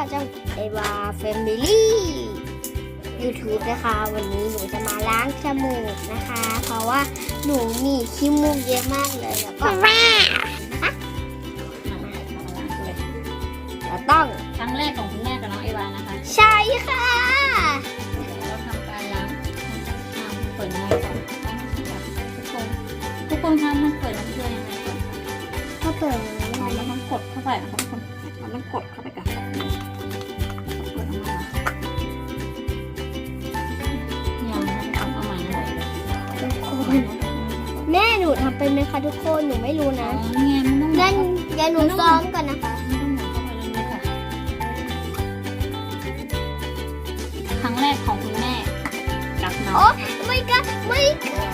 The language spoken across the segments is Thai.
กับช่องเอวาแฟมิลี่ยูทูบนะคะ วันนี้หนูจะมาล้างจมูกนะคะ เพราะว่าหนูมีขี้มูกเยอะมากเลยแล้วก็แม่นะคะเราต้องครั้งแรกของคุณแม่กับน้องเอวานะคะ ใช่ค่ะเราทำการล้างอ่าเปิดยังไงก่อนเอาให้ดูแบบทุกคนทุกคนคะมันเปิดน้ำเกลือยังไงก่อนคะถ้าเปิดอ๋อมันต้องกดเข้าไปนะคะทุกคนมันต้องกดเข้าไปกัน เป็นไหมคะทุกคนหนูไม่รู้อ๋อนะนี่ไงมันต้องหมุงั้นนงั้นหนูซ้อมก่อนนะคะมันต้องหมุนเข้าไปเลยค่ะครั้งแรกของคุณแม่กับน้องโอ้ไม่ก็ไม่ก็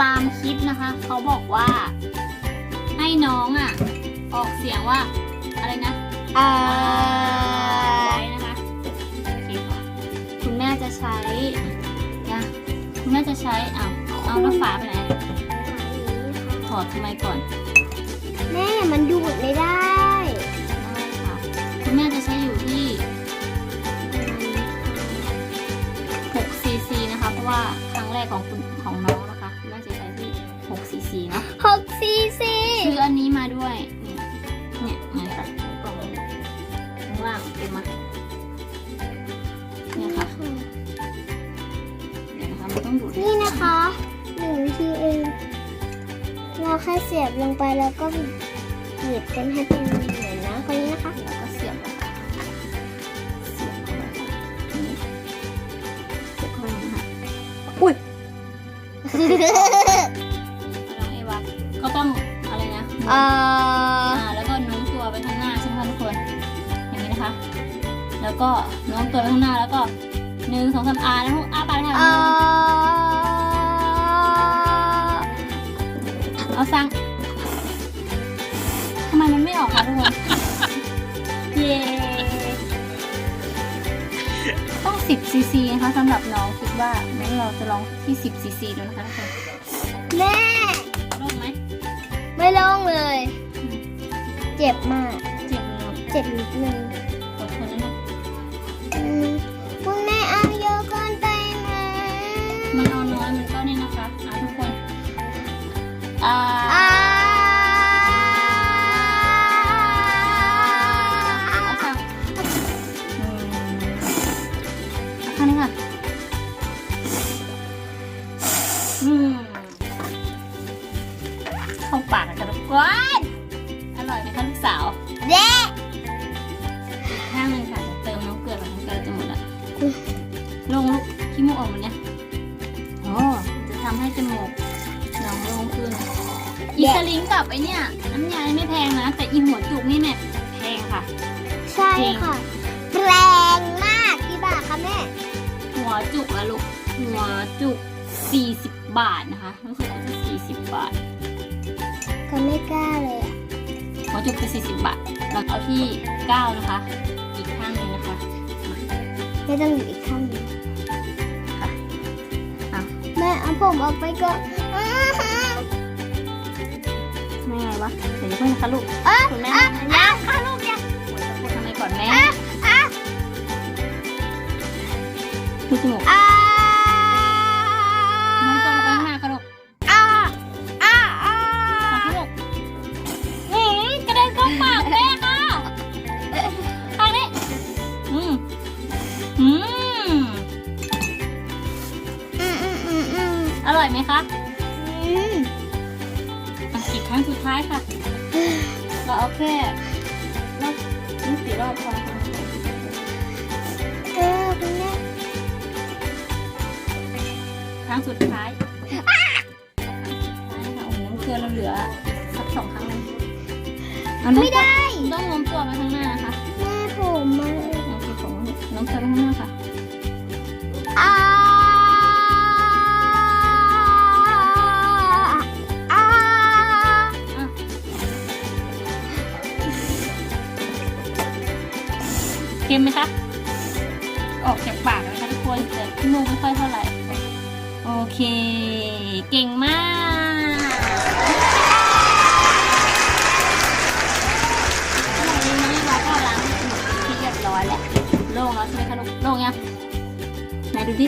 ตามคลิปนะคะ เขาบอกว่า ให้น้องอะ ออกเสียงว่า อะไรนะอ่า ใช้นะคุณแม่จะใช้อ้าวเอาแล้วฝาไปไหนถอดทำไมก่อนแม่มันดูดไม่ได้ได้ค่ะคุณแม่จะใช้อยู่ที่6 cc นะคะ เพราะว่าครั้งแรกของคุณของน้องนะคะคุณแม่จะใช้ที่6 cc เนาะหกซีซีซื้ออันนี้มาด้วย เนี่ยเนี่ยไงค่ะกล่องข้างล่างเป็นมา ต้องดูดนี่นะคะหนึ่งวิธีเองเราแค่เสียบลงไปแล้วก็หยิบกันให้เป็นเหมือนน้ำคนนี้นะคะแล้วก็เสียบเลยค่ะเสียบเข้าไปค่ะนี่เสียบเข้าไปนะคะอุ้ยน้องเอวาก็ต้องอะไรนะเอ่ออ่าแล้วก็โน้มตัวไปข้างหน้าใช่ไหมคะทุกคนอย่างนี้นะคะ แล้วก็โน้มตัวไปข้างหน้าแล้วก็ หนึ่งสองสามอาแล้วอ้าปากเลยเอ่ค่ะอเอาสั่งทำไมมันไม่ออกคะทุกคน เย้ต้อง 10 ซีซีนะคะสำหรับน้องคิดว่างั้นเราจะลองที่ 10 ซีซีดูนะคะทุกคนแม่ลงไหมไม่ลงเลย เจ็บมาก เจ็บเลยเจ็บนิดนึง เข้าปากกันทุกคนอร่อยไหมคะลูกสาวเด็อีกข้างหนึงค่ะจะเติมน้ำเกลือลงน้ำเกลือจะหมดละลงลูกขี้มูกออกมันเนี่ยโอ้จะทำให้จมูกน้องโล่งขึ้นอีสลิงกับไอเนี่ยน้ำยาไม่แพงนะ แต่อีหัวจุกนี่เนี่ยแพงค่ะ ใช่จริงค่ะแรงมากกี่บาทคะแม่ หัวจุกอะลูกหัวจุก 40 บาทนะคะรู้สึกว่าจะ40 บาท ก็ไม่กล้าเลยอะหัวจุกจะ40 บาท เราเอาที่ 9 นะคะ อีกข้างหนึงนะคะไม่ต้องอยู่อีกข้างหนึงค่ะอะแม่เอาผมออกไปก่อนอ้าฮะไม่ไงวะเดี๋ยวเพิ่งนะคะลูกอะคุณแม่อะนะอะค่ะลูกอย่าพูดทำไมก่อนแม่อะอะพูดจมูกอ่าน้ มคะอืมอะอีกครั้งสุดท้ายค่ะ เราเอาแค่รอบนี่สี่รอบพอค่ะเออคุณแม่ครั้งสุดท้ายครั้งสุดท้ายค่ะโอ้โหน้ำเกลือเราเหลือสักสองครั้งเลยเอาน้ำไม่ได้ ค็มไหมคะ ออกจากปากเลยคะทุกคนแต่ที่มูไม่ค่อยเท่าไหร่ โอเค เก่งมากทีนนี้เราก็ล้างที่เรียบร้อยแล้วโล่งแล้วใช่ไหมคะลูกโล่งยังไหนดูดิ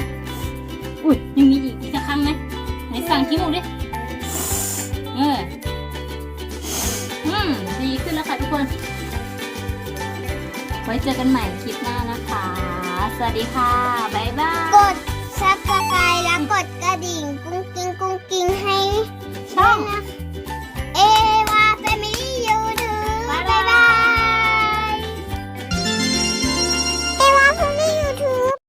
อุ้ยยังมีอีกจะครั้งไหมไหนสั่งขี้มูดิเอออืมดีขึ้นแล้วค่ะทุกคน ไว้เจอกันใหม่คลิปหน้านะคะ สวัสดีค่ะ บ๊ายบาย กดซับสไครต์และกดกระดิ่งกุ้งกิ้งกุ้ง